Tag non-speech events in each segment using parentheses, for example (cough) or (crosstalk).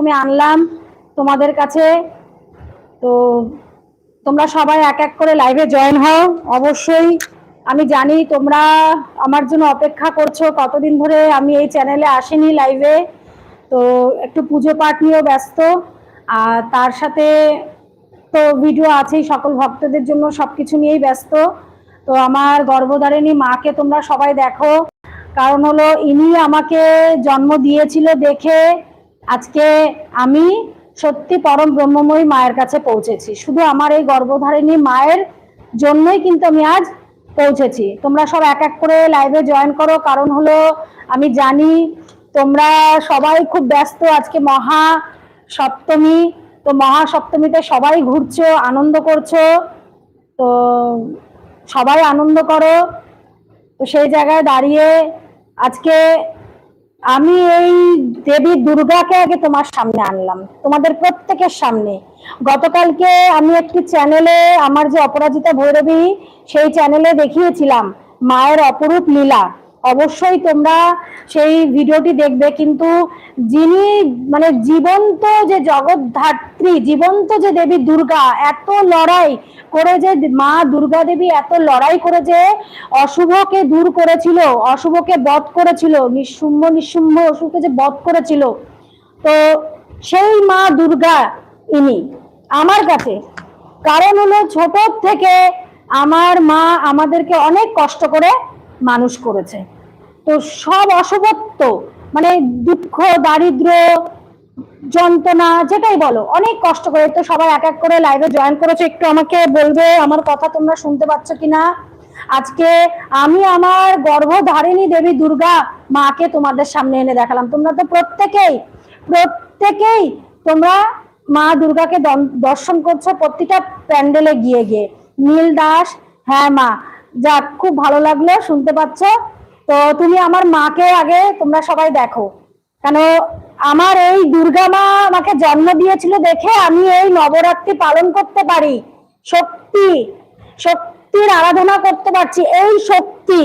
আমি আনলাম তোমাদের কাছে। তো তোমরা সবাই এক এক করে লাইভে জয়েন হও। অবশ্যই আমি জানি তোমরা আমার জন্য অপেক্ষা করছ। কতদিন ধরে আমি এই চ্যানেলে আসিনি লাইভে তো একটু পুজো পাঠ নিয়েও ব্যস্ত। আর তার সাথে তো ভিডিও আছেই, সকল ভক্তদের জন্য সব কিছু নিয়েই ব্যস্ত। তো আমার গর্ভধারিণী মাকে তোমরা সবাই দেখো। কারণ হলো ইনি আমাকে জন্ম দিয়েছিল দেখে আজকে আমি সত্যি পরম ব্রহ্মময়ী মায়ের কাছে পৌঁছেছি। শুধু আমার এই গর্ভধারিণী মায়ের জন্যই কিন্তু আমি আজ পৌঁছেছি। তোমরা সব এক এক করে লাইভে জয়েন করো। কারণ হলো, আমি জানি তোমরা সবাই খুব ব্যস্ত। আজকে মহা সপ্তমী। তো মহা সপ্তমীতে সবাই ঘুরছো, আনন্দ করছ। তো সবাই আনন্দ করো। তো সেই জায়গায় দাঁড়িয়ে আজকে আমি এই দেবী দুর্গাকে আগে তোমার সামনে আনলাম, তোমাদের প্রত্যেকের সামনে। গতকালকে আমি একটি চ্যানেলে আমার যে অপরাজিতা ভৈরবী, সেই চ্যানেলে দেখিয়েছিলাম মায়ের অপরূপ লীলা। অবশ্যই তোমরা সেই ভিডিওটি দেখবে, কিন্তু যিনি মানে জীবন্ত যে জগৎধাত্রী জীবন্ত যে দেবী দুর্গা, এত লড়াই করে যে মা দুর্গা দেবী এত লড়াই করে যে অশুভকে দূর করেছিল, অশুভকে বধ করেছিল, নিঃশুম্ভ নিঃশুম্ভ অশুভকে যে বধ করেছিল, তো সেই মা দুর্গা ইনি। আমার কাছে কারণ হলো ছোট থেকে আমার মা আমাদেরকে অনেক কষ্ট করে মানুষ করেছে। তো সব অশুভত্ব মানে দুঃখ, দারিদ্র, যন্ত্রণা, যেটাই বলো, অনেক কষ্ট করে তো সবাই এক এক করে লাইভে জয়েন করেছ। একটু আমাকে বলবে, আমার কথা তোমরা শুনতে পাচ্ছ কিনা? আজকে আমি আমার গর্ভধারিণী দেবী দুর্গা মাকে তোমাদের সামনে এনে দেখালাম। তোমরা তো প্রত্যেকেই প্রত্যেকেই তোমরা মা দুর্গাকে দর্শন করছ প্রতিটা প্যান্ডেলে গিয়ে গিয়ে। নীল দাস হ্যাঁ মা যাক, খুব ভালো লাগল, শুনতে পাচ্ছ। তো তুমি আমার মাকে আগে তোমরা সবাই দেখো। কেন আমার এই দুর্গা মা আমাকে জন্ম দিয়েছিল দেখে আমি এই নবরাত্রি পালন করতে পারি। শক্তি, শক্তির আরাধনা করতে পারছি। এই শক্তি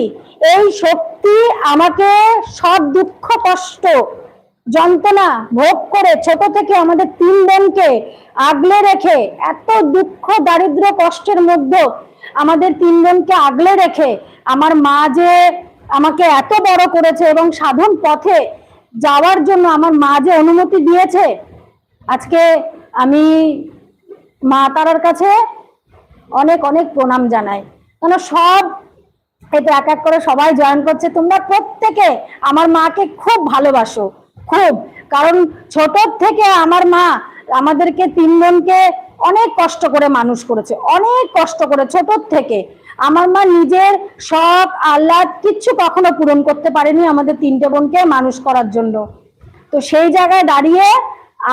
এই শক্তি আমাকে সব দুঃখ, কষ্ট যন্ত্রণা ভোগ করে ছোট থেকে আমাদের তিন বোনকে আগলে রেখে, এত দুঃখ, দারিদ্র, কষ্টের মধ্যে আমাদের তিন বোনকে আগলে রেখে আমার মা যে আমাকে এত বড় করেছে এবং সাধন পথে যাওয়ার জন্য আমার মা যে অনুমতি দিয়েছে, আজকে আমি মা তারার কাছে অনেক অনেক প্রণাম জানাই। কেন সব এটা এক এক করে সবাই জয়েন করছে। তোমরা প্রত্যেকে আমার মাকে খুব ভালোবাসো। খুব। কারণ ছোট থেকে আমার মা আমাদেরকে তিন বোনকে অনেক কষ্ট করে মানুষ করেছে, অনেক কষ্ট করে ছোট থেকে। আমার মা নিজের শখ, আহ্লাদ কিচ্ছু কখনো পূরণ করতে পারেনি আমাদের তিনটে বোনকে মানুষ করার জন্য। তো সেই জায়গায় দাঁড়িয়ে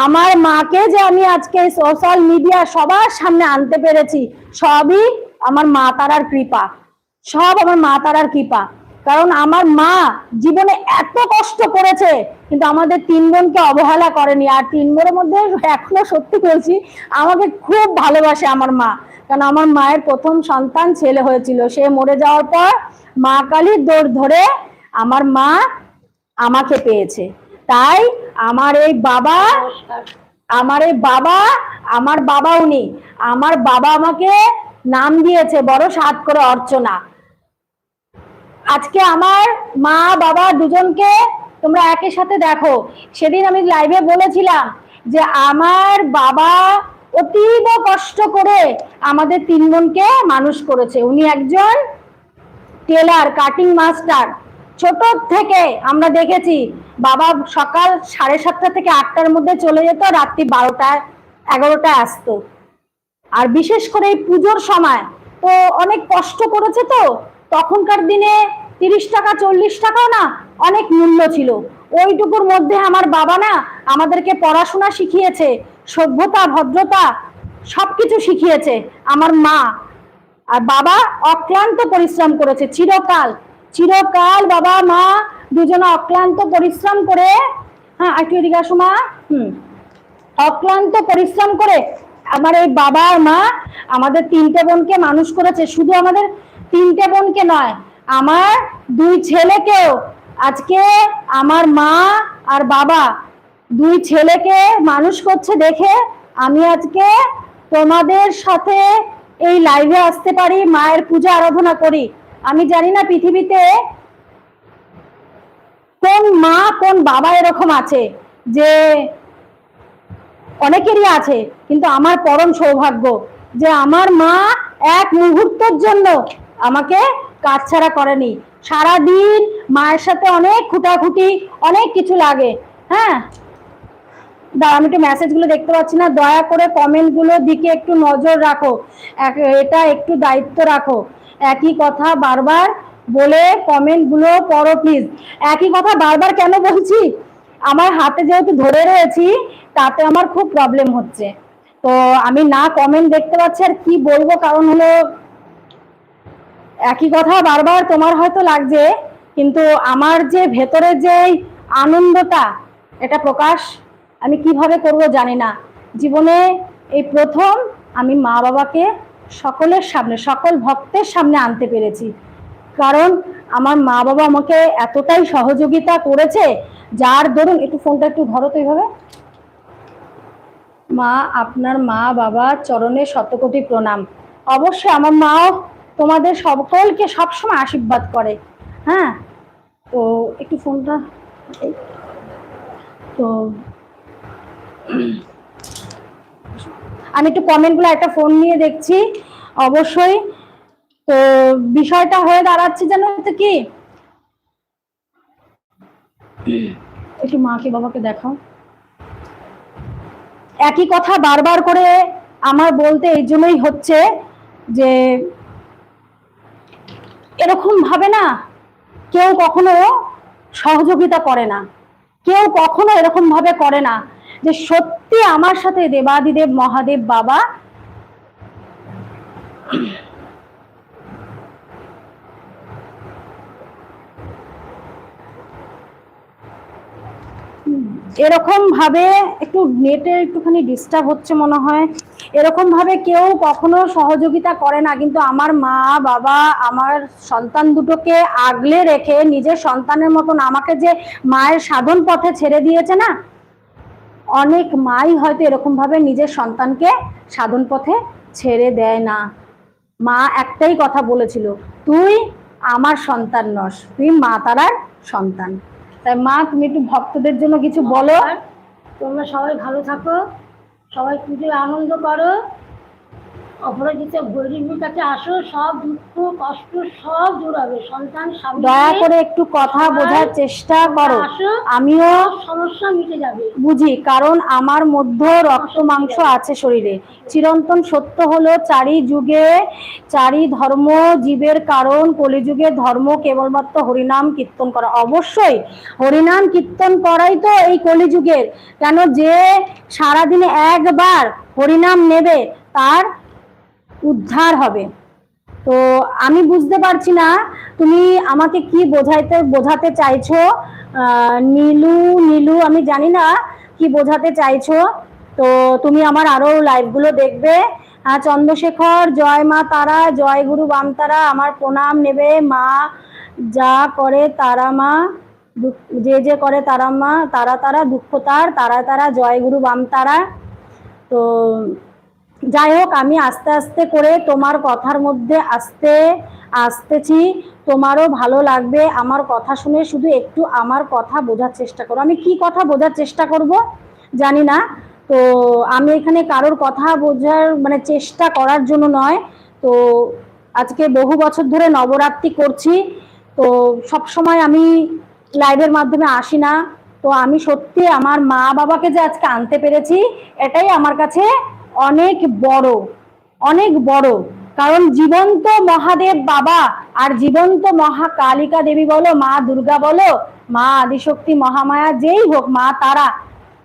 আমার মাকে যে আমি আজকে সোশ্যাল মিডিয়া সবার সামনে আনতে পেরেছি, সবই আমার মা তারার কৃপা। সব আমার মা তারার কৃপা। কারণ আমার মা জীবনে এত কষ্ট করেছে, কিন্তু আমাদের তিন বোনকে অবহেলা করেনি। আর তিন বোনের মধ্যে এখনও সত্যি বলছি, আমাকে খুব ভালোবাসে আমার মা। কারণ আমার মায়ের প্রথম সন্তান ছেলে হয়েছিল। সে মরে যাওয়ার পর মা কালীর দৌড় ধরে আমার মা আমাকে পেয়েছে। তাই আমার এই বাবা, আমার এই বাবা, আমার বাবা উনি আমার বাবা আমাকে নাম দিয়েছে বড় সাত করে অর্চনা। আজকে আমার মা, বাবা দুজনকে তোমরা একই সাথে দেখো। সেদিন আমি লাইভে বলেছিলাম যে আমার বাবা অতীব কষ্ট করে আমাদের তিন বোনকে মানুষ করেছে। উনি একজন টেলার কাটিং মাস্টার ছোট থেকে আমরা দেখেছি, বাবা সকাল সাড়ে সাতটা থেকে আটটার মধ্যে চলে যেত, রাত্রি বারোটায় এগারোটায় আসতো। আর বিশেষ করে এই পুজোর সময়, তো অনেক কষ্ট করেছে তো তখনকার দিনে তিরিশ টাকা, চল্লিশ টাকাও না, অনেক মূল্য ছিল। ওইটুকুর মধ্যে আমার বাবা না আমাদেরকে পড়াশোনা শিখিয়েছে, সভ্যতা, ভদ্রতা সব কিছু শিখিয়েছে, আমার মা। আর বাবা অক্লান্ত পরিশ্রম করেছে, চিরকাল। চিরকাল বাবা, মা দুজনে অক্লান্ত পরিশ্রম করে হ্যাঁ একটু এদিকে আসো, মা? হুম। অক্লান্ত পরিশ্রম করে আমার এই বাবা আর মা আমাদের তিনটে বোনকে মানুষ করেছে। শুধু আমাদের তিনটে বোনকে নয়, আমার দুই ছেলেকেও। আজকে আমার মা আর বাবা দুই ছেলেকে মানুষ করছে দেখে আমি আজকে তোমাদের সাথে এই লাইভে আসতে পারি, মায়ের পূজা আরাধনা করি। আমি জানি না পৃথিবীতে কোন মা, কোন বাবা এরকম আছে যে অনেকেরই আছে, কিন্তু আমার পরম সৌভাগ্য যে আমার মা এক মুহূর্তের জন্য আমাকে কাজ ছাড়া করেনি। সারাদিন মায়ের সাথে অনেক খুঁটাখুটি, অনেক কিছু লাগে হ্যাঁ? দাঁড়া আমি একটু মেসেজগুলো দেখতে পাচ্ছি না। দয়া করে কমেন্টগুলোর দিকে একটু নজর রাখো। এটা একটু দায়িত্ব রাখো। একই কথা বারবার বলে কমেন্টগুলো পড়ো প্লিজ একই কথা বারবার কেন বলছি? আমার হাতে যেহেতু ধরে রয়েছি, তাতে আমার খুব প্রবলেম হচ্ছে। তো আমি না কমেন্ট দেখতে পাচ্ছি আর কি বলব? কারণ হলো একই কথা বারবার তোমার হয়তো লাগছে, কিন্তু আমার যে ভেতরে যে আনন্দটা, এটা প্রকাশ আমি কীভাবে করব জানি না। জীবনে এই প্রথম আমি মা বাবাকে সকলের সামনে, সকল ভক্তের সামনে আনতে পেরেছি। কারণ আমার মা বাবা আমাকে এতটাই সহযোগিতা করেছে, যার ধরুন একটু ফোনটা একটু ধরো তো এইভাবে মা, আপনার মা বাবা চরণে শতকোটি প্রণাম। অবশ্যই আমার মাও তোমাদের সকলকে সবসময় আশীর্বাদ করে। হ্যাঁ? তো একটু ফোনটা তো আমি একটু কমেন্টগুলো একটা ফোন নিয়ে দেখছি। অবশ্যই। তো বিষয়টা হয়ে দাঁড়াচ্ছে যেন তো কি? একটু মাকে বাবাকে দেখাও। একই কথা বারবার করে আমার বলতে এই জন্যই হচ্ছে যে এরকম ভাবে না কেউ কখনো সহযোগিতা করে না। কেউ কখনো এরকম ভাবে করে না যে সত্যি আমার সাথে দেবাদিদেব, মহাদেব বাবা এরকম ভাবে একটু নেটে একটুখানি ডিস্টার্ব হচ্ছে মনে হয়। এরকম ভাবে কেউ কখনো সহযোগিতা করে না, কিন্তু আমার মা, বাবা, আমার সন্তান দুটোকে আগলে রেখে নিজের সন্তানের মতন আমাকে যে মায়ের সাধন পথে ছেড়ে দিয়েছে না, অনেক মাই হয়তো এরকম ভাবে নিজের সন্তানকে সাধন পথে ছেড়ে দেয় না। মা একটাই কথা বলেছিল, তুই আমার সন্তান নস, তুই মা তারার সন্তান। তাই মা, তুমি একটু ভক্তদের জন্য কিছু বলো। তোমরা সবাই ভালো থাকো, সবাই পুজোয় আনন্দ করো। অপরাজিত কাছে আসো সব দুঃখ কষ্ট সব দূর হবে সন্তান দয়া করে একটু কথা বোঝার চেষ্টা করো। আমিও সমস্যা মিটে যাবে। বুঝি কারণ আমার মধ্যে রক্ত মাংস আছে শরীরে। চিরন্তন সত্য হলো চারি যুগে চারি ধর্ম জীবের কারণ কলিযুগে ধর্ম কেবলমাত্র হরিনাম কীর্তন করা। অবশ্যই হরিনাম কীর্তন করাই তো এই কলিযুগের। কেন যে সারাদিনে একবার হরিনাম নেবে তার উদ্ধার হবে। তো আমি বুঝতে পারছি না, তুমি আমাকে কি বোঝাইতে, বোঝাতে চাইছো? নীলু নীলু, আমি জানি না কি বোঝাতে চাইছো। তো তুমি আমার আরও লাইভগুলো দেখবে। চন্দ্রশেখর, জয় মা তারা, জয় গুরু বাম তারা, আমার প্রণাম নেবে মা। যা করে তারা মা যে যে করে তারা মা, তারা তারা, দুঃখ তার, তারা তারা, জয় গুরু বাম তারা। তো যাই হোক আমি আস্তে আস্তে করে তোমার কথার মধ্যে আসতে আসতেছি। তোমারও ভালো লাগবে আমার কথা শুনে, শুধু একটু আমার কথা বোঝার চেষ্টা করো। আমি কি কথা বোঝার চেষ্টা করব জানি না। তো আমি এখানে কারোর কথা বোঝার মানে চেষ্টা করার জন্য নয়। তো আজকে বহু বছর ধরে নবরাত্রি করছি। তো সব সময় আমি লাইভের মাধ্যমে আসি না। তো আমি সত্যি আমার মা বাবাকে যে আজকে আনতে পেরেছি, এটাই আমার কাছে অনেক বড় অনেক বড়। কারণ জীবন্ত মহাদেব বাবা আর জীবন্ত মহা কালিকা দেবী বলো, মা দুর্গা বলো, মা আদিশক্তি মহামায়া যেই হোক, মা তারা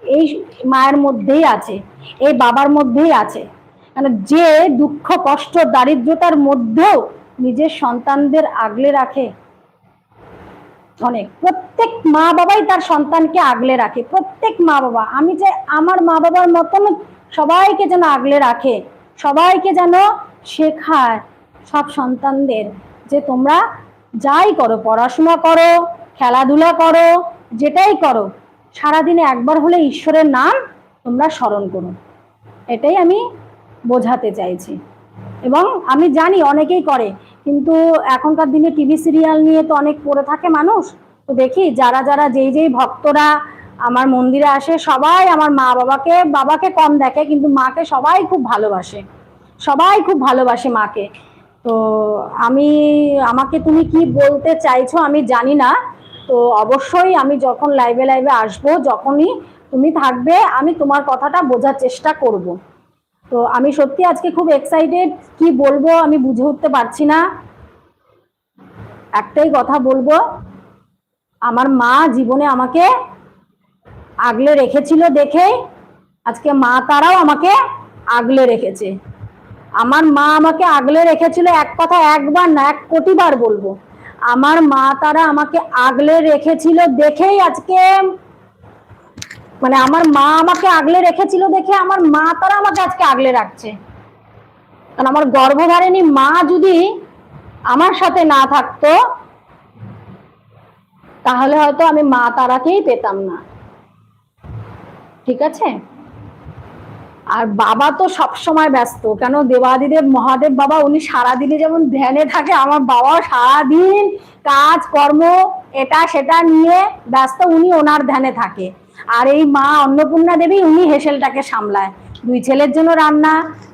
এই মায়ের মধ্যেই আছে, এই বাবার মধ্যেই আছে। মানে যে দুঃখ, কষ্ট, দারিদ্রতার মধ্যেও নিজের সন্তানদের আগলে রাখে। অনেক। প্রত্যেক মা বাবাই তার সন্তানকে আগলে রাখে। প্রত্যেক মা বাবা। আমি যে আমার মা বাবার মতন সবাইকে যেন আগলে রাখে, সবাইকে যেন শেখায় সব সন্তানদের যে তোমরা যাই করো, পড়াশোনা করো, খেলাধুলা করো, যেটাই করো, সারাদিনে একবার হলে ঈশ্বরের নাম তোমরা স্মরণ করো। এটাই আমি বোঝাতে চাইছি। এবং আমি জানি অনেকেই করে, কিন্তু এখনকার দিনে টিভি সিরিয়াল নিয়ে তো অনেক পড়ে থাকে মানুষ। তো দেখি যারা যারা যেই যেই ভক্তরা আমার মন্দিরে আসে, সবাই আমার মা বাবাকে বাবাকে কম দেখে, কিন্তু মাকে সবাই খুব ভালোবাসে। সবাই খুব ভালোবাসে মাকে। তো আমি, আমাকে তুমি কি বলতে চাইছো আমি জানি না। তো অবশ্যই আমি যখন লাইভে লাইভে আসব, যখনই তুমি থাকবে, আমি তোমার কথাটা বোঝার চেষ্টা করব। তো আমি সত্যি আজকে খুব এক্সাইটেড কি বলব আমি বুঝে উঠতে পারছি না। একটাই কথা বলব, আমার মা জীবনে আমাকে আগলে রেখেছিল দেখে আজকে মা তারাও আমাকে আগলে রেখেছে। আমার মা আমাকে আগলে রেখেছিল এক কথা একবার না, এক কোটিবার বলব। আমার মা তারা আমাকে আগলে রেখেছিল দেখেই আজকে মানে আমার মা আমাকে আগলে রেখেছিল দেখে আমার মা তারা আমাকে আজকে আগলে রাখছে। কারণ আমার গর্ভধারিণী মা যদি আমার সাথে না থাকতো, তাহলে হয়তো আমি মা তারাকেই পেতাম না। ঠিক আছে? আর বাবা তো সব সময় ব্যস্ত, কেন দেবাদিদেব, মহাদেব বাবা, উনি সারাদিনে যেমন ধ্যানে থাকে, আমার বাবাও সারাদিন কাজ, কর্ম, এটা সেটা নিয়ে ব্যস্ত, উনি ওনার ধ্যানে থাকে। আর এই মা অন্নপূর্ণা দেবী, উনি হেসেলটাকে সামলায়। দুই ছেলের জন্য রান্না,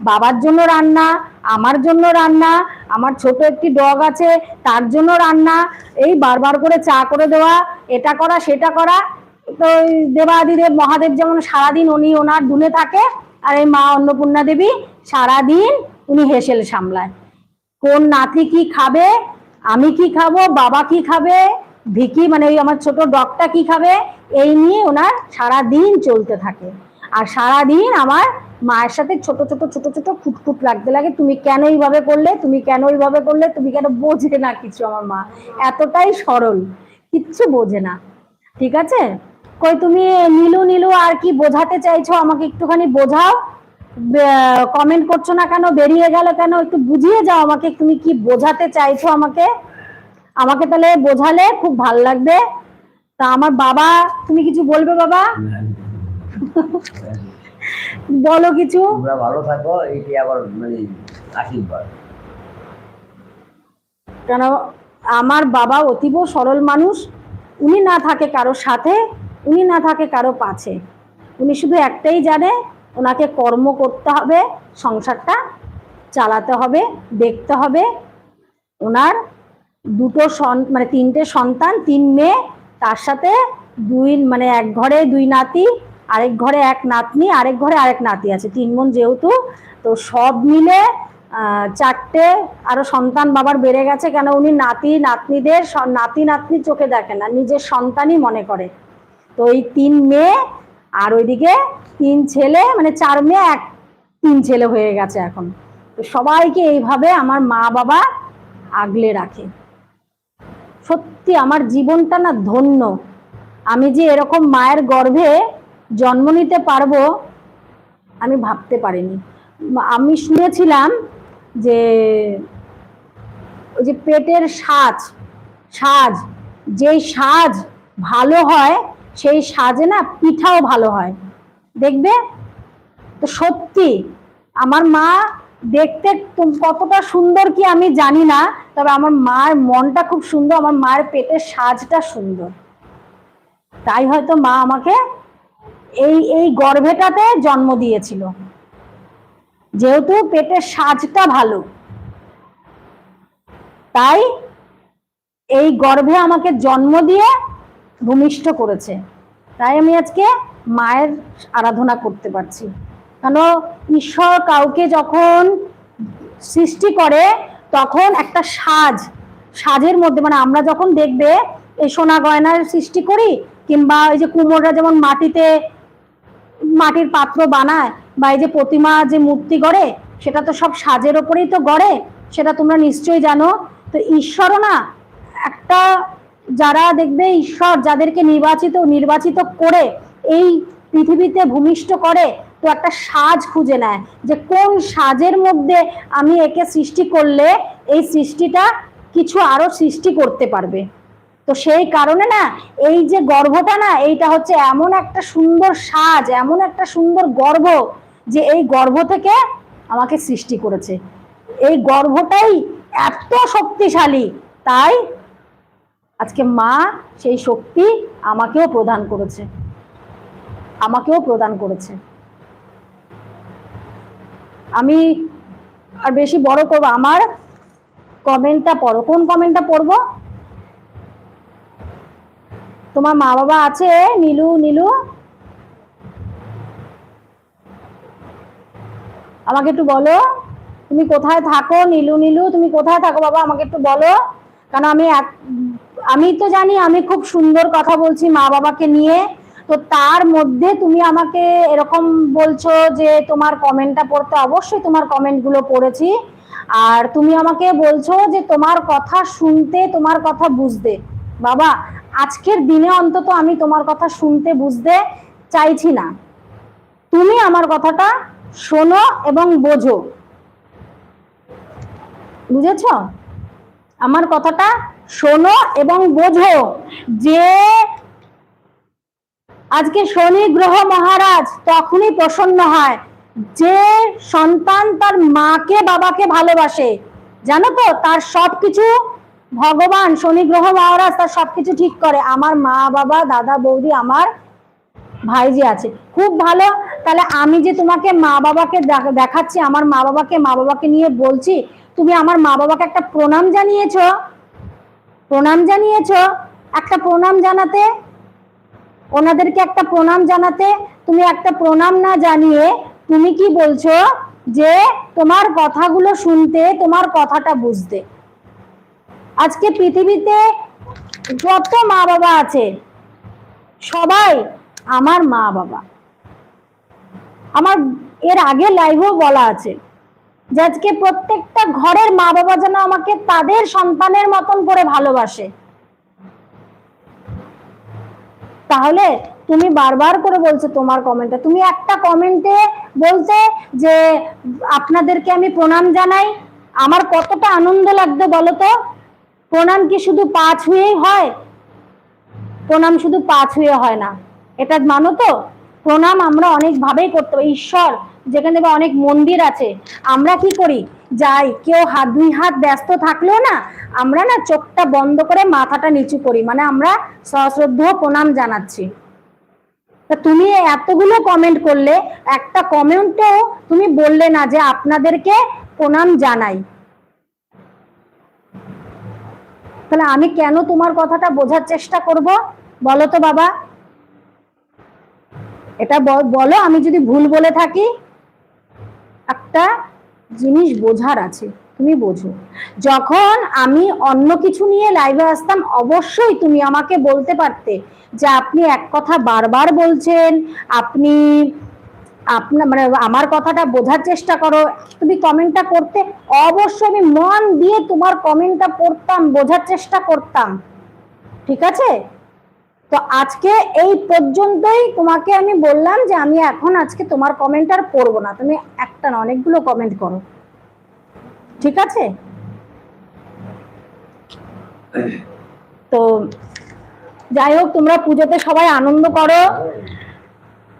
বাবার জন্য রান্না, আমার জন্য রান্না, আমার ছোট একটি ডগ আছে, তার জন্য রান্না, এই বারবার করে চা করে দেওয়া, এটা করা, সেটা করা তো দেবাদিদেব মহাদেব যেমন সারাদিন উনি ওনার দুনে থাকে, আর এই মা অন্নপূর্ণা দেবী সারাদিন উনি হেসেল সামলায়। কোন নাতি কি খাবে, আমি কি খাব, বাবা কি খাবে, ভিকি মানে ওই আমার ছোট ডগটা কি খাবে, এই নিয়ে ওনার সারা দিন চলতে থাকে। আর সারা দিন আমার মায়ের সাথে ছোট ছোট ছোট ছোট খুটখুট লাগতে লাগে, তুমি কেন এইভাবে করলে, তুমি কেন এইভাবে করলে, তুমি কেন বোঝে না কিছু আমার মা। এতটাই সরল, কিচ্ছু বোঝে না। ঠিক আছে? কই তুমি নীলু নীলু আর কি বোঝাতে চাইছো আমাকে একটুখানি বোঝাও? কমেন্ট করছ না কেন? বেরিয়ে গেল কেন? একটু বুঝিয়ে যাও আমাকে তুমি কি বোঝাতে চাইছো আমাকে। আমাকে তাহলে বোঝালে খুব ভালো লাগবে। তা আমার বাবা তুমি কিছু বলবে বাবা? (laughs) বলো কিছু। তোমরা ভালো থাকো এটি আবার মানে আশীর্বাদ। কেন? আমার বাবা অতীব সরল মানুষ। উনি না থাকে কারও সাথে। উনি না থাকে কারও পাছে। উনি শুধু একটাই জানে, ওনাকে কর্ম করতে হবে, সংসারটা চালাতে হবে, দেখতে হবে। ওনার দুটো সন মানে তিনটে সন্তান, তিন মেয়ে, তার সাথে দুই মানে এক ঘরে দুই নাতি, আরেক ঘরে এক নাতনি, আরেক ঘরে আরেক নাতি আছে, তিন বোন যেহেতু, তো সব মিলে চারটে আরও সন্তান বাবার বেড়ে গেছে, কেন উনি নাতি, নাতনিদের নাতি, নাতনি চোখে দেখে না, নিজের সন্তানই মনে করে। তো এই তিন মেয়ে আর ওইদিকে তিন ছেলে মানে চার মেয়ে, এক তিন ছেলে হয়ে গেছে এখন। তো সবাইকে এইভাবে আমার মা বাবা আগলে রাখে। সত্যি আমার জীবনটা না ধন্য। আমি যে এরকম মায়ের গর্ভে জন্ম নিতে পারব, আমি ভাবতে পারিনি। আমি শুনেছিলাম যে ওই যে পেটের সাজ সাজ, যেই সাজ ভালো হয় সেই সাজে না পিঠাও ভালো হয়। দেখবে? তো সত্যি, আমার মা দেখতে কতটা সুন্দর কি আমি জানি না, তবে আমার মার মনটা খুব সুন্দর, আমার মায়ের পেটের সাজটা সুন্দর। তাই হয়তো মা আমাকে এই এই গর্ভেটাতে জন্ম দিয়েছিল। যেহেতু পেটের সাজটা ভালো। তাই এই গর্ভে আমাকে জন্ম দিয়ে ভূমিষ্ঠ করেছে। তাই আমি আজকে মায়ের আরাধনা করতে পারছি। কেন? ঈশ্বর কাউকে যখন সৃষ্টি করে, তখন একটা সাজ, সাজের মধ্যে মানে আমরা যখন দেখবে এই সোনা গয়নার সৃষ্টি করি, কিংবা এই যে কুমোররা যেমন মাটিতে মাটির পাত্র বানায়, বা এই যে প্রতিমা যে মূর্তি গড়ে, সেটা তো সব সাজের ওপরেই তো গড়ে, সেটা তোমরা নিশ্চয়ই জানো। তো ঈশ্বরও না একটা যারা দেখবে ঈশ্বর যাদেরকে নির্বাচিত নির্বাচিত করে এই পৃথিবীতে ভূমিষ্ঠ করে, তো একটা সাজ খুঁজে নেয় যে কোন সাজের মধ্যে আমি একে সৃষ্টি করলে এই সৃষ্টিটা কিছু আরও সৃষ্টি করতে পারবে। তো সেই কারণে না, এই যে গর্ভটা না, এইটা হচ্ছে এমন একটা সুন্দর সাজ, এমন একটা সুন্দর গর্ভ যে এই গর্ভ থেকে আমাকে সৃষ্টি করেছে। এই গর্ভটাই এত শক্তিশালী, তাই আজকে মা সেই শক্তি আমাকেও প্রদান করেছে। আমাকেও প্রদান করেছে। আমি আর বেশি বড় করব, আমার কমেন্টটা পড়ো। কোন কমেন্টটা পড়ব? তোমার মা বাবা আছে? নীলু নীলু? আমাকে একটু বলো। তুমি কোথায় থাকো? নীলু নীলু, তুমি কোথায় থাকো বাবা? আমাকে একটু বলো। কারণ আমি এক- আমি তো জানি আমি খুব সুন্দর কথা বলছি মা বাবাকে নিয়ে। তো তার মধ্যে তুমি আমাকে এরকম বলছো যে তোমার কমেন্টটা পড়তে অবশ্যই তোমার কমেন্টগুলো পড়েছি। আর তুমি আমাকে বলছো যে তোমার কথা শুনতে, তোমার কথা বুঝতে। বাবা, আজকের দিনে অন্তত আমি তোমার কথা শুনতে, বুঝতে চাইছি না। তুমি আমার কথাটা শোনো এবং বোঝো। বুঝেছ? আমার কথাটা শোনো এবং বোঝো যে আজকে শনি গ্রহ মহারাজ তখনই প্রসন্ন হয়। যে সন্তান তার মাকে, বাবাকে ভালোবাসে, জানো তো? তার সবকিছু ভগবান, শনি গ্রহ মহারাজ তার সবকিছু ঠিক করে। আমার মা, বাবা, দাদা, বৌদি, আমার ভাই যে আছে। খুব ভালো। তাহলে আমি যে তোমাকে মা বাবাকে দেখ- দেখাচ্ছি, আমার মা বাবাকে মা বাবাকে নিয়ে বলছি, তুমি আমার মা বাবাকে একটা প্রণাম জানিয়েছো। প্রণাম জানিয়েছ? একটা প্রণাম জানাতে, ওনাদেরকে একটা প্রণাম জানাতে, তুমি একটা প্রণাম না জানিয়ে তুমি কি বলছো যে তোমার কথাগুলো শুনতে, তোমার কথাটা বুঝতে? আজকে পৃথিবীতে যত মা বাবা আছে, সবাই আমার মা বাবা আমার, এর আগে লাইভেও বলা আছে। যে আজকে প্রত্যেকটা ঘরের মা বাবা যেন আমাকে তাদের সন্তানের মতন করে ভালোবাসে। তাহলে তুমি বারবার করে বলছো তোমার কমেন্টে তুমি একটা কমেন্টে বলতে যে, আপনাদেরকে আমি প্রণাম জানাই। আমার কতটা আনন্দ লাগতো বলো তো প্রণাম কি শুধু পা ছুঁয়েই হয়? প্রণাম শুধু পা ছুঁয়ে হয় না। এটা মানো তো? প্রণাম আমরা অনেক ভাবেই করতে ঈশ্বর যেখানে দেখবে অনেক মন্দির আছে, আমরা কি করি? যাই, কেউ হাত, দুই হাত ব্যস্ত থাকলেও না, আমরা না চোখটা বন্ধ করে মাথাটা নিচু করি। মানে আমরা সশ্রদ্ধ প্রণাম জানাচ্ছি। তা তুমি এতগুলো কমেন্ট করলে, একটা কমেন্টও তুমি বললে না যে আপনাদেরকে প্রণাম জানাই। তাহলে আমি কেন তোমার কথাটা বোঝার চেষ্টা করব? বলো তো বাবা। এটা ব- বলো, আমি যদি ভুল বলে থাকি একটা জিনিস বোঝার আছে, তুমি বোঝো। যখন আমি অন্য কিছু নিয়ে লাইভে আসতাম, অবশ্যই তুমি আমাকে বলতে পারতে যে আপনি এক কথা বারবার বলছেন, আপনি আপনার মানে আমার কথাটা বোঝার চেষ্টা করো, তুমি কমেন্টটা করতে, অবশ্যই আমি মন দিয়ে তোমার কমেন্টটা পড়তাম, বোঝার চেষ্টা করতাম। ঠিক আছে? তো আজকে এই পর্যন্তই তোমাকে আমি বললাম যে আমি এখন আজকে তোমার কমেন্ট আর পড়ব না। তুমি একটা না, অনেকগুলো কমেন্ট করো। ঠিক আছে? তো যাই হোক, তোমরা পুজোতে সবাই আনন্দ করো।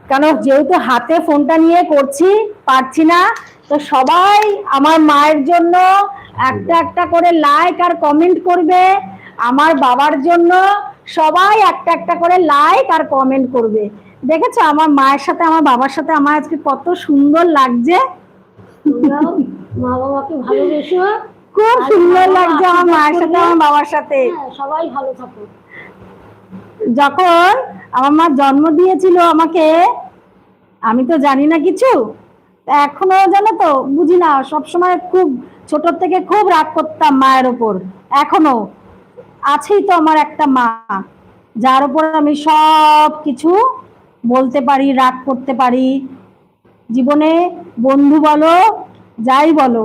কেন, যেহেতু হাতে ফোনটা নিয়ে করছি, পারছি না। তো সবাই আমার মায়ের জন্য একটা একটা করে লাইক আর কমেন্ট করবে। আমার বাবার জন্য সবাই একটা একটা করে লাইক আর কমেন্ট করবে। দেখেছ? আমার মায়ের সাথে আমার বাবার সাথে আমার আজকে কত সুন্দর লাগছে। মা বাবাকে ভালোবেসো। খুব সুন্দর লাগছে আমার মায়ের সাথে আমার বাবার সাথে। হ্যাঁ সবাই ভালো থাকো। যখন আমার মা জন্ম দিয়েছিল আমাকে আমি তো জানি না কিছু এখনও জানো তো বুঝি না সবসময় খুব ছোট থেকে খুব রাগ করতাম মায়ের ওপর এখনও। আছেই তো আমার একটা মা, যার উপর আমি সব কিছু বলতে পারি, রাগ করতে পারি। জীবনে বন্ধু বলো, যাই বলো,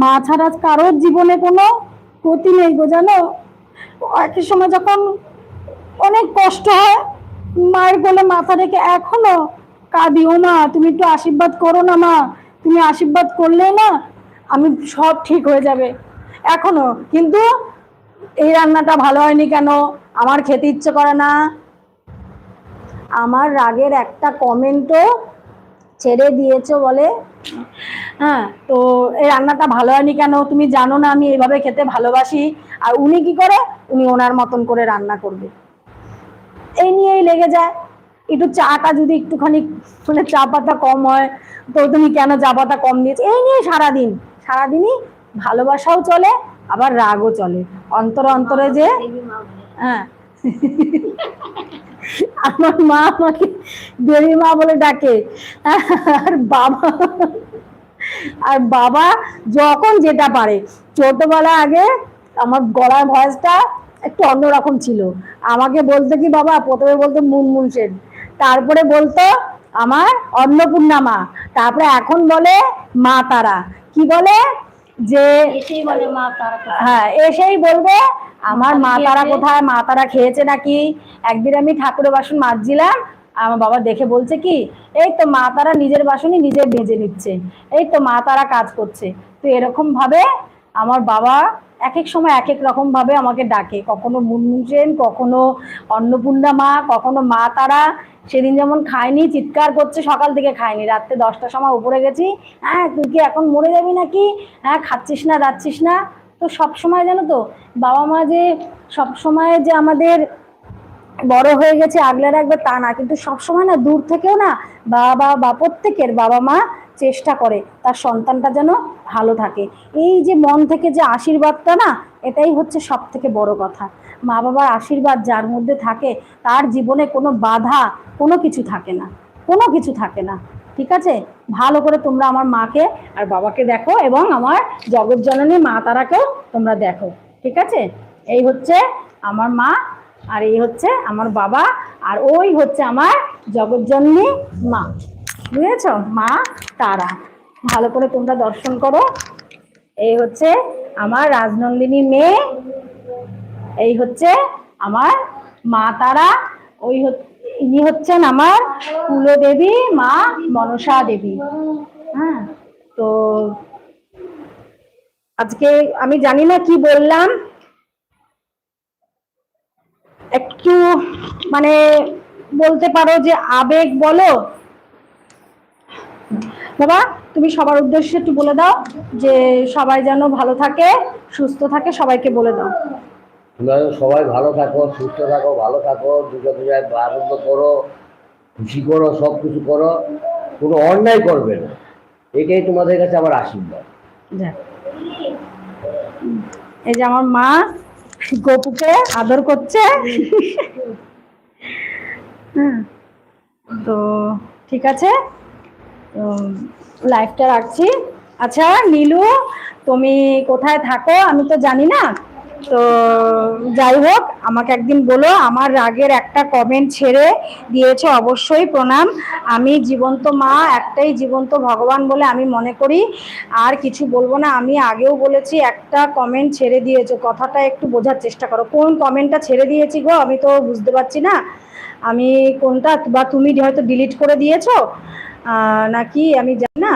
মা ছাড়া কারোর জীবনে কোনো ক্ষতি নেই গো, জানো? একই সময় যখন অনেক কষ্ট হয়, মায়ের কোলে মাথা রেখে এখনও কাঁদি ও মা তুমি একটু আশীর্বাদ করো না, মা। তুমি আশীর্বাদ করলে না, আমি সব ঠিক হয়ে যাবে। এখনও। কিন্তু এই রান্নাটা ভালো হয়নি কেন? আমার খেতে ইচ্ছে করে না। আমার রাগের একটা কমেন্টও ছেড়ে দিয়েছ বলে। হ্যাঁ তো এই রান্নাটা ভালো হয়নি কেন? তুমি জানো না আমি এইভাবে খেতে ভালোবাসি। আর উনি কি করে? উনি ওনার মতন করে রান্না করবে। এই নিয়েই লেগে যায়। একটু চাটা যদি একটুখানি মানে চা পাতা কম হয়, তো তুমি কেন চা পাতা কম দিয়েছ? এই নিয়ে সারাদিন, সারাদিনই ভালোবাসাও চলে আবার রাগও চলে। অন্তর অন্তরে যে। হ্যাঁ। আমার মা আমাকে দেবী মা বলে ডাকে। আর বাবা আর বাবা যখন যেটা পারে। ছোটবেলা আগে আমার গলার ভয়েসটা একটু অন্যরকম ছিল। আমাকে বলতো কি বাবা, প্রথমে বলতো মুনমুন সেন। তারপরে বলতো আমার অন্নপূর্ণা মা। তারপরে এখন বলে মা তারা। কি বলে? যে হ্যাঁ এসেই বলবে আমার মা তারা কোথায়? মা তারা খেয়েছে নাকি? একদিন আমি ঠাকুরের বাসন মাজছিলাম আমার বাবা দেখে বলছে কি এই তো মা তারা নিজের বাসনই নিজে ভেজে নিচ্ছে। এই তো মা তারা কাজ করছে। তো এরকম ভাবে আমার বাবা এক এক সময় এক এক রকম ভাবে আমাকে ডাকে। কখনো মুনমুন সেন কখনো অন্নপূর্ণা মা কখনো মা তারা। সেদিন যেমন খায়নি চিৎকার করছে, সকাল থেকে খায়নি রাত্রে দশটার সময় উপরে গেছি। হ্যাঁ তুই কি এখন মরে যাবি নাকি? হ্যাঁ খাচ্ছিস না, যাচ্ছিস না? তো সব সময় জানো তো, বাবা মা যে সব সময় যে আমাদের বড় হয়ে গেছে আগলে রাখবে তা না। কিন্তু সব সময় না দূর থেকেও না বাবা বা প্রত্যেকের বাবা মা চেষ্টা করে, তার সন্তানটা যেন ভালো থাকে। এই যে মন থেকে যে আশীর্বাদটা না, এটাই হচ্ছে সব থেকে বড় কথা। মা বাবার আশীর্বাদ যার মধ্যে থাকে, তার জীবনে কোনো বাধা, কোনো কিছু থাকে না। কোনো কিছু থাকে না। ঠিক আছে? ভালো করে তোমরা আমার মাকে আর বাবাকে দেখো এবং আমার জগৎজননী মা তারাকেও তোমরা দেখো। ঠিক আছে? এই হচ্ছে আমার মা আর এই হচ্ছে আমার বাবা আর ওই হচ্ছে আমার জগৎজননী মা। বুঝেছ? মা, তারা। ভালো করে তোমরা দর্শন করো। এই হচ্ছে আমার রাজনন্দিনী মেয়ে এই হচ্ছে আমার মা তারা, ওই ইনি হচ্ছেন আমার কুলদেবী মা মনসা দেবী। হ্যাঁ তো আজকে আমি জানি না কি বললাম। একটু মানে বলতে পারো যে আবেগ বলো। বাবা, তুমি সবার উদ্দেশ্যে একটু বলে দাও যে সবাই যেন ভালো থাকে, সুস্থ থাকে, সবাইকে বলে দাও। সবাই ভালো থাকো সুস্থ থাকো ভালো থাকো দুর্গা পূজায় আনন্দ করো খুশি করো সব কিছু করো কোনো অন্যায় করবে না। এটাই তোমাদের কাছে আমার আশীর্বাদ। এই যে আমার মা গপুকে আদর করছে। হুম, তো ঠিক আছে। লাইফটা রাখছি। আচ্ছা নীলু তুমি কোথায় থাকো? আমি তো জানি না। তো যাই হোক, আমাকে একদিন বলো, আমার রাগের একটা কমেন্ট ছেড়ে দিয়েছে অবশ্যই প্রণাম। আমি জীবন্ত মা, একটাই জীবন্ত ভগবান বলে আমি মনে করি। আর কিছু বলব না, আমি আগেও বলেছি, একটা কমেন্ট ছেড়ে দিয়েছ। কথাটা একটু বোঝার চেষ্টা করো। কোন কমেন্টটা ছেড়ে দিয়েছি গো, আমি তো বুঝতে পারছি না। আমি কোনটা বা তুমি হয়তো ডিলিট করে দিয়েছ? নাকি আমি জানি না।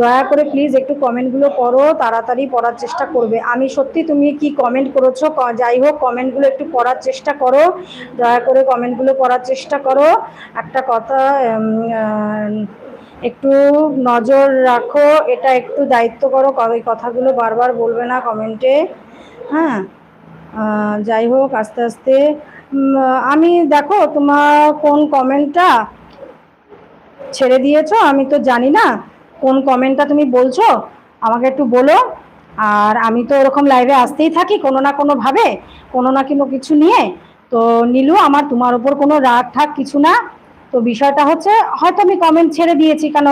দয়া করে প্লিজ একটু কমেন্টগুলো পড়ো, তাড়াতাড়ি পড়ার চেষ্টা করবে। আমি সত্যি তুমি কি কমেন্ট করেছ যাই হোক কমেন্টগুলো একটু পড়ার চেষ্টা করো। দয়া করে কমেন্টগুলো পড়ার চেষ্টা করো। একটা কথা একটু নজর রাখো, এটা একটু দায়িত্ব করো এই কথাগুলো বারবার বলবে না কমেন্টে হ্যাঁ? যাই হোক, আস্তে আস্তে। আমি দেখো, তোমার কোন কমেন্টটা ছেড়ে দিয়েছ, আমি তো জানি না। কোন কমেন্টটা তুমি বলছো, আমাকে একটু বলো। আর আমি তো এরকম লাইভে আসতেই থাকি কোনো না কোনো ভাবে, কোনো না কোনো কিছু নিয়ে। তো নীলু, আমার তোমার ওপর কোনো রাগ ঠাক কিছু না। তো বিষয়টা হচ্ছে, হয়তো আমি কমেন্ট ছেড়ে দিয়েছি কেন?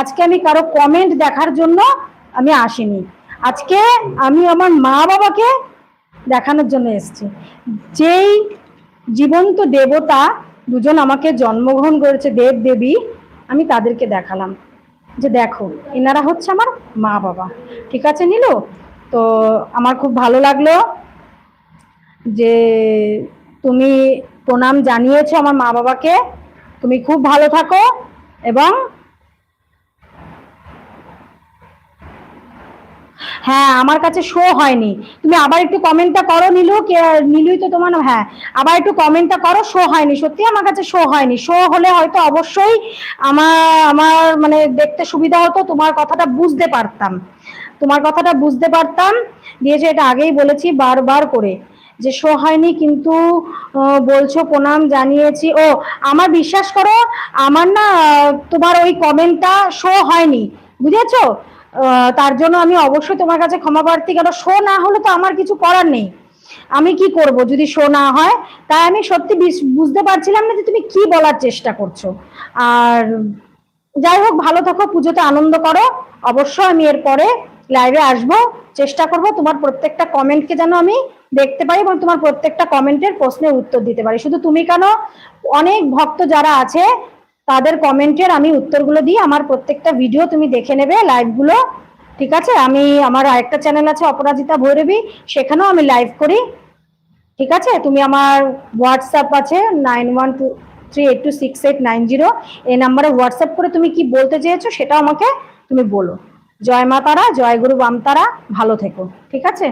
আজকে আমি কারও কমেন্ট দেখার জন্য আমি আসিনি। আজকে আমি আমার মা বাবাকে দেখানোর জন্য এসেছি। যেই জীবন্ত দেবতা দুজন আমাকে জন্মগ্রহণ করেছে, দেব দেবী, আমি তাদেরকে দেখালাম। যে দেখো এনারা হচ্ছে আমার মা বাবা। ঠিক আছে, নীলু? তো আমার খুব ভালো লাগল যে তুমি প্রণাম জানিয়েছো আমার মা বাবাকে। তুমি খুব ভালো থাকো এবং হ্যাঁ আমার কাছে শো হয়নি। তুমি আবার একটু কমেন্টটা করো, নীলু, কে- নীলুই তো তোমার হ্যাঁ আবার একটু কমেন্টটা করো শো হয়নি, সত্যি আমার কাছে শো হয়নি। শো হলে হয়তো অবশ্যই আমার আমার মানে দেখতে সুবিধা হতো, তোমার কথাটা বুঝতে পারতাম। তোমার কথাটা বুঝতে পারতাম দিয়েছে এটা আগেই বলেছি বারবার করে, যে শো হয়নি কিন্তু বলছো, প্রণাম জানিয়েছি। ও, আমার বিশ্বাস করো, আমার না, তোমার ওই কমেন্টটা শো হয়নি, বুঝেছ? তার জন্য আমি অবশ্যই তোমার কাছে ক্ষমা প্রার্থী, কারণ শো না হলে তো আমার কিছু করার নেই। আমি কি করব? যদি শো না হয়, তাই আমি সত্যি বুঝতে পারছিলাম না যে তুমি কি বলার চেষ্টা করছ। আর যাই হোক, ভালো থাকো, পুজোতে আনন্দ করো। অবশ্যই আমি এরপরে লাইভে আসব। চেষ্টা করব তোমার প্রত্যেকটা কমেন্টকে যেন আমি দেখতে পারি এবং তোমার প্রত্যেকটা কমেন্টের প্রশ্নের উত্তর দিতে পারি। শুধু তুমি কেন? অনেক ভক্ত যারা আছে তাদের কমেন্টের আমি উত্তরগুলো দিই। আমার প্রত্যেকটা ভিডিও তুমি দেখে নেবে লাইভগুলো ঠিক আছে? আমি, আমার আরেকটা চ্যানেল আছে, অপরাজিতা ভৈরবী, সেখানেও আমি লাইভ করি, ঠিক আছে? তুমি আমার হোয়াটসঅ্যাপ আছে nine one two three eight two six eight nine zero এই নাম্বারে হোয়াটসঅ্যাপ করে তুমি কি বলতে চেয়েছো সেটাও আমাকে তুমি বলো। জয় মা তারা, জয় গুরু বাম তারা, ভালো থেকো, ঠিক আছে?